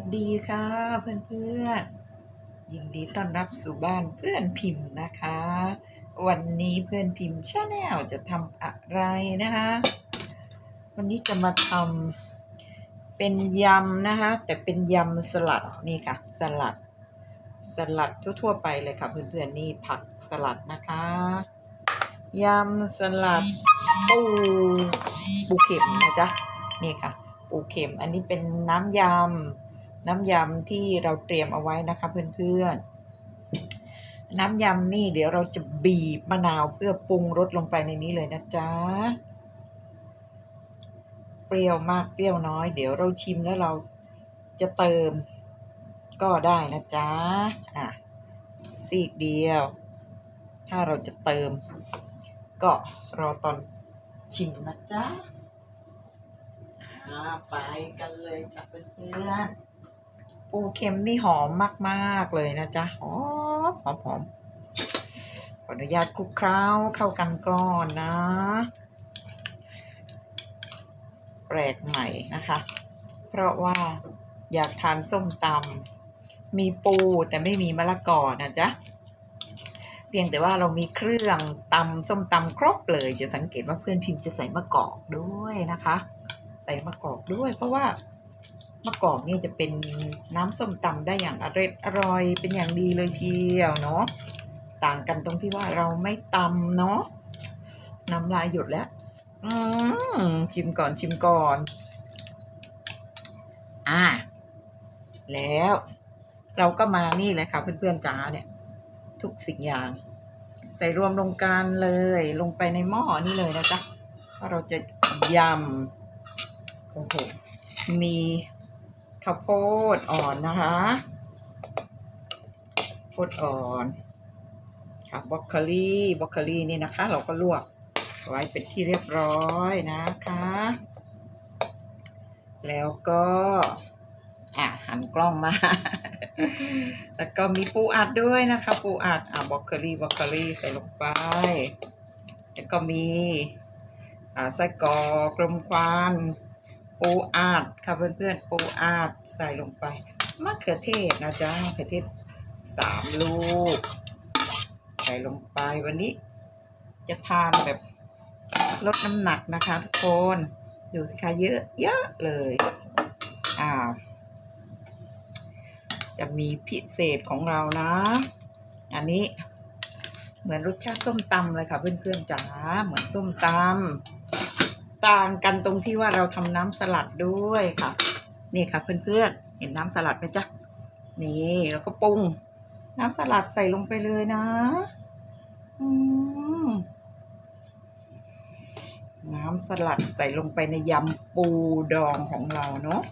วัสดีค่ะเพื่อนๆ ยินดีต้อนรับสู่บ้านเพื่อนพิมพ์นะคะ วันนี้เพื่อนพิมพ์ชาแนลจะทำอะไรนะคะ วันนี้จะมาทำเป็นยำนะคะ แต่เป็นยำสลัดนี่ค่ะ สลัด สลัดทั่วๆไปเลยค่ะ เพื่อนๆนี่ผักสลัดนะคะยำสลัดปูปูเข็มนะจ๊ะนี่ค่ะปูเข็มอันนี้เป็นน้ำยำ น้ำยำที่เราเตรียมเอาไว้นะคะเพื่อนๆ น้ำยำนี่เดี๋ยวเราจะบีบมะนาวเพื่อปรุงรสลงไปในนี้เลยนะจ๊ะ เปรี้ยวมากเปรี้ยวน้อย เดี๋ยวเราชิมแล้วเราจะเติมก็ได้นะจ๊ะ อะซีกเดียว ถ้าเราจะเติม ก็รอตอนชิมนะจ๊ะไปกันเลยจ้ะเพื่อนๆ ปูเค็มนี่หอมมากๆเลยนะจ๊ะหอมหอมหอมขออนุญาตคลุกเคล้าเข้ากันก่อนนะแปลกใหม่นะคะ เพราะว่าอยากทานส้มตำมีปูแต่ไม่มีมะละกอนะจ๊ะเพียงแต่ว่าเรามีเครื่องตำส้มตำครบเลย จะสังเกตว่าเพื่อนพิมพ์จะใส่มะกอกด้วยนะคะ ใส่มะกอกด้วย เพราะว่า มะกอกนี่จะเป็นน้ำส้มตำได้อย่างอร่อยอร่อยเป็นอย่างดีเลยเชียวเนาะต่างกันตรงที่ว่าเราไม่ตำเนาะน้ำลายหยดแล้วชิมก่อนชิมก่อน อ่า แล้ว เราก็มานี่เลยค่ะเพื่อนๆจ๋าเนี่ย ทุกสิ่งอย่าง ใส่รวมลงกันเลย ลงไปในหม้อนี่เลยนะจ๊ะเราจะยำโอ้โหมี ข้าวโพดอ่อนนะคะโพดอ่อนค่ะบรอกโคลีบรอกโคลีนี่นะคะ เราก็ลวกไว้เป็นที่เรียบร้อยนะคะ แล้วก็อะหันกล้องมา แล้วก็มีปูอัดด้วยนะคะ ปูอัดอะบรอกโคลีบรอกโคลีใส่ลงไป แล้วก็มีอ่าไส้กรอกลมควัน ปูอัดค่ะเพื่อนๆปูอัดใส่ลงไปมะเขือเทศนะจ๊ะมะเขือเทศสามลูก ใส่ลงไปวันนี้ จะทานแบบลดน้ำหนักนะคะทุกคนดูสิคะเยอะเยอะเลยอ้าวจะมีพิเศษของเรานะ อันนี้เหมือนรสชาติส้มตำเลยค่ะเพื่อนๆจ๋าเหมือนส้มตำ ต่างกันตรงที่ว่าเราทำน้ำสลัดด้วยค่ะ นี่ค่ะเพื่อนๆ เห็นน้ำสลัดไหมจ๊ะ นี่แล้วก็ปรุง น้ำสลัดใส่ลงไปเลยนะน้ำสลัดใส่ลงไปในยำปูดองของเราเนาะ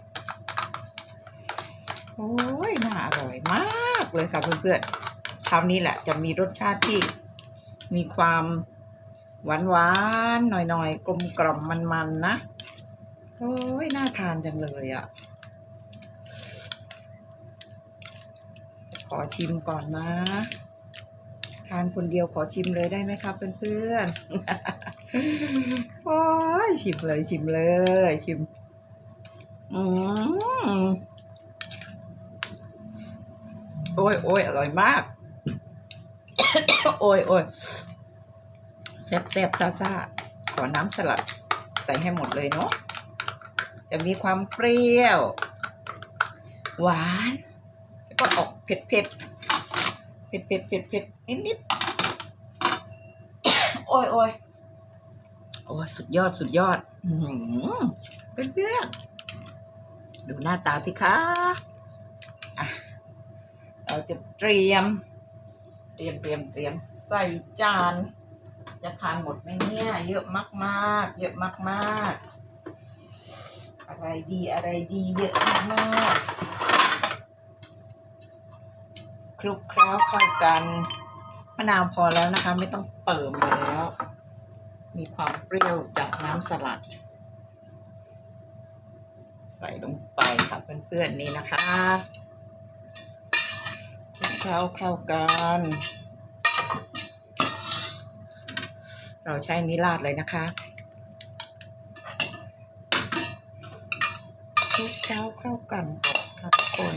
โอ้ยน่าอร่อยมากเลยค่ะเพื่อนๆคราวนี้แหละจะมีรสชาติที่มีความ หวานหวานๆหน่อยๆกลมกล่อมมันๆนะ โอ้ย น่าทานจังเลยอะ่ะจะขอชิมก่อนนะ ทานคนเดียวขอชิมเลยได้ไหมครับเพื่อนๆ โอ้ย ชิมเลยชิมเลยชิม อืมโอ้ยโอ้ยอร่อยมาก โอ้ยโอ้ย แซ่บแซ่บซาซาขอน้ำสลัดใส่ให้หมดเลยเนาะจะมีความเปรี้ยว หวาน แล้วก็ออกเผ็ดเผ็ดเผ็ดเผ็ดเผ็ดเผ็ดนิดนิดโอ้ยโอ้ยโอ้ยสุดยอดสุดยอดอืมเพื่อนเพื่อนดูหน้าตาสิคะอะเราจะเตรียม เตรียมเตรียมเตรียมใส่จาน จะทานหมดไหมเนี่ย เยอะมากๆ เยอะมากๆ อะไรดีอะไรดีเยอะมากๆคลุกเคล้าเข้ากันมะนาวพอแล้วนะคะ ไม่ต้องเติมแล้ว มีความเปรี้ยวจากน้ำสลัด ใส่ลงไปค่ะเพื่อนๆนี่นะคะคลุกเคล้าเข้ากัน เราใช้นิราดเลยนะคะคลุกเคล้าเข้ากันก่อนครับทุกคน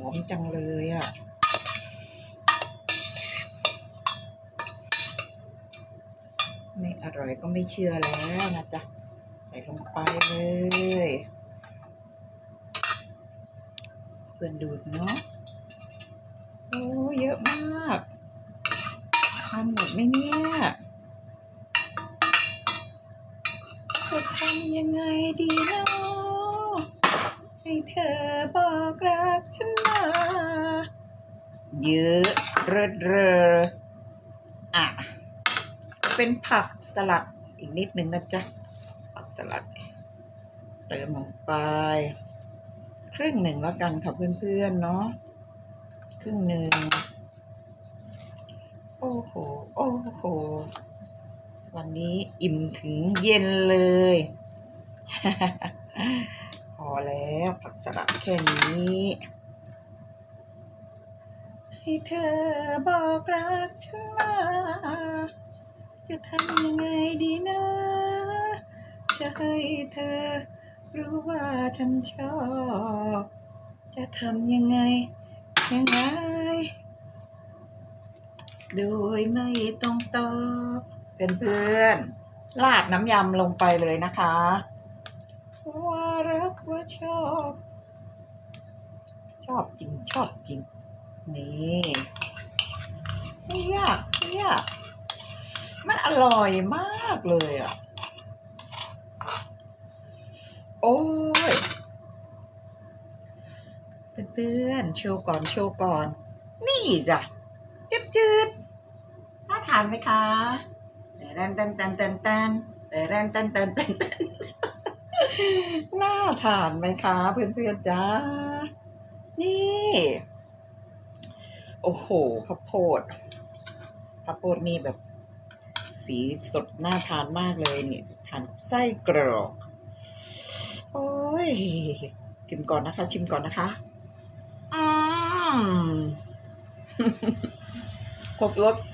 หอมจังเลยอะ่ะไม่อร่อยก็ไม่เชื่อแล้วนะจ๊ะ ใส่ลงไปเลย เพื่อนดูดเนาะโอ้เยอะมาก ทานหมดไหมเนี่ยจะทำยังไงดีเนาะให้เธอบอกรักฉันมาเยอะเรอเรออะก็เป็นผักสลัดอีกนิดนึงนะจ๊ะ ผักสลัด เติมลงไป ครึ่งหนึ่งแล้วกันค่ะเพื่อนๆเนาะครึ่งหนึ่ง อ้โห โอ้โห วันนี้อิ่มถึงเย็นเลย พอแล้วผักสลัดแค่นี้ ให้เธอบอกรักฉันมาจะทำยังไงดีนะ จะให้เธอรู้ว่าฉันชอบ จะทำยังไงยังไง โดยไม่ต้องตอบเพื่อนๆลาดน้ำยำลงไปเลยนะคะ ว่ารักว่าชอบ ชอบจริงชอบจริง นี่ไม่ยากไม่ยากมันอร่อยมากเลยอะ โอ้ยเพื่อนๆโชว์ก่อนโชว์ก่อน นี่จ้ะจืดจืดๆ ทานไหมคะแต่แรนตันตันตันตันแต่แรนตันตันตันตันน่าทานไหมคะ เพื่อนๆจ้านี่ โอ้โหข้าวโพดข้าวโพดนี่แบบ สีสดน่าทานมากเลยนี่ทานไส้กรอก โอ้ยชิมก่อนนะคะ ชิมก่อนนะคะอืมครบรสอื้อหืออื้อหือ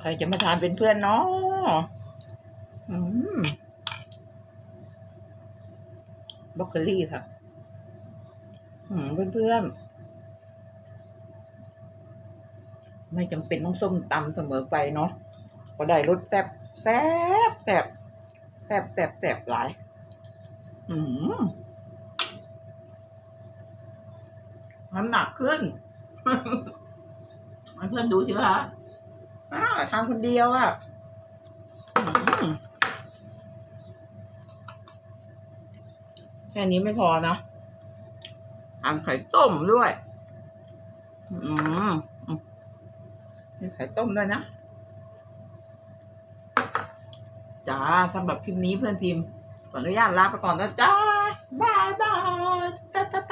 ใครจะมาทานเป็นเพื่อนเนาะอืมบล็อกเกอรี่ค่ะอืมเพื่อนๆไม่จำเป็นต้องส้มตำเสมอไปเนาะก็ได้รสแซ่บแซ่บแซ่บแซ่บแซ่บแซ่บหลาย อืมน้ำหนักขึ้น ให้เพื่อนดูสิคะอ้าวทานคนเดียวอะ่ะอืมแค่นี้ไม่พอนะทานไข่ต้มด้วย อืมมีไข่ต้มด้วยนะจ้าสำหรับคลิปนี้เพื่อนพิมพ์ขออนุญาตลาไปก่อนนะจ้าบายบายตับตับตับตับ